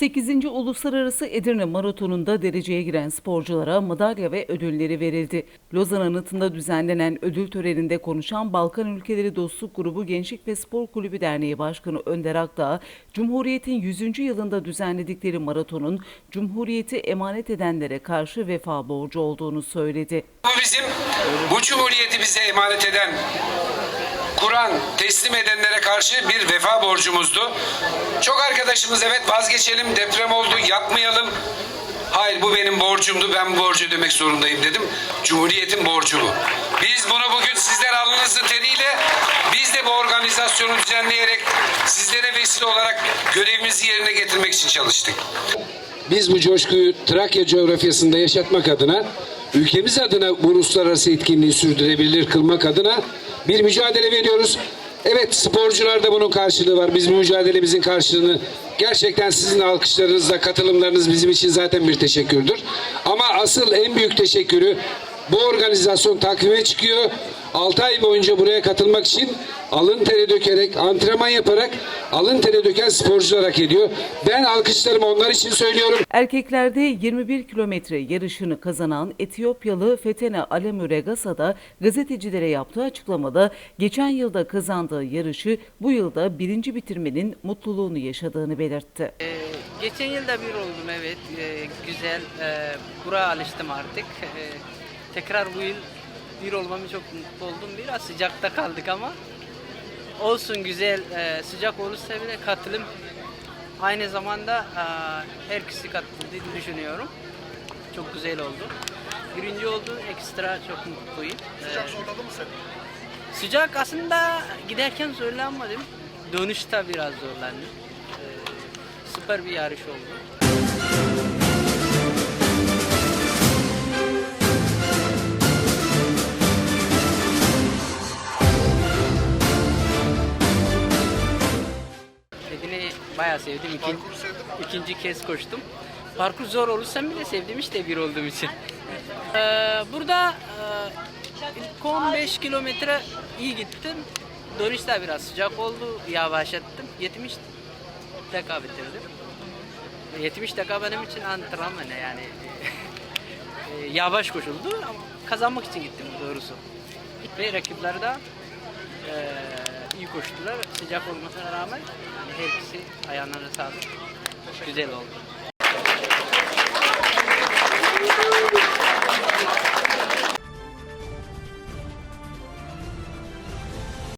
8. Uluslararası Edirne Maratonu'nda dereceye giren sporculara madalya ve ödülleri verildi. Lozan Anıtı'nda düzenlenen ödül töreninde konuşan Balkan Ülkeleri Dostluk Grubu Gençlik ve Spor Kulübü Derneği Başkanı Önder Akdağ, Cumhuriyet'in 100. yılında düzenledikleri maratonun Cumhuriyeti emanet edenlere karşı vefa borcu olduğunu söyledi. Bu bizim, bu cumhuriyeti bize emanet eden, Kur'an teslim edenlere karşı bir vefa borcumuzdu. Çok arkadaşımız evet vazgeçelim, deprem oldu, yapmayalım. Hayır bu benim borcumdu, ben bu borcu ödemek zorundayım dedim. Cumhuriyetin borcu bu. Biz bunu bugün sizler alnınızın teriyle, biz de bu organizasyonu düzenleyerek sizlere vesile olarak görevimizi yerine getirmek için çalıştık. Biz bu coşkuyu Trakya coğrafyasında yaşatmak adına, ülkemiz adına bu uluslararası etkinliği sürdürebilir kılmak adına bir mücadele veriyoruz. Evet sporcularda bunun karşılığı var. Biz bu mücadelemizin karşılığını gerçekten sizin alkışlarınızla, katılımlarınız bizim için zaten bir teşekkürdür. Ama asıl en büyük teşekkürü bu organizasyon takvime çıkıyor. 6 ay boyunca buraya katılmak için alın teri dökerek, antrenman yaparak alın teri döken sporcular hak ediyor. Ben alkışlarımı onlar için söylüyorum. Erkeklerde 21 kilometre yarışını kazanan Etiyopyalı Fetene Alemüregasa da gazetecilere yaptığı açıklamada geçen yılda kazandığı yarışı bu yılda birinci bitirmenin mutluluğunu yaşadığını belirtti. Ee, geçen yılda bir oldum evet. Ee, güzel. Ee, buraya alıştım artık. Ee, tekrar bu yıl bir olmamı çok mutlu oldum. Biraz sıcakta kaldık ama olsun güzel. Ee, sıcak olursa bile katılım aynı zamanda e, herkesi katıldığını düşünüyorum. Çok güzel oldu. Birinci oldu. Ekstra çok mutluyum. Sıcak zorladı mı seni? Sıcak aslında giderken zorlanmadım. Dönüşte biraz zorlandım. Ee, süper bir yarış oldu. Bayağı sevdim. İkin, ikinci kez koştum. Parkur zor olursam bile sevdim işte bir olduğum için. Ee, burada e, ilk 15 kilometre iyi gittim. Dönüşte biraz sıcak oldu. Yavaşlattım. 70 dakika bitirdim. 70 dakika benim için antrenman yani. E, yavaş koşuldu ama kazanmak için gittim doğrusu. Ve rakipler de e, iyi koştular. Sıcak olmasına rağmen yani herkesi ayağlarına sağlık. Güzel oldu.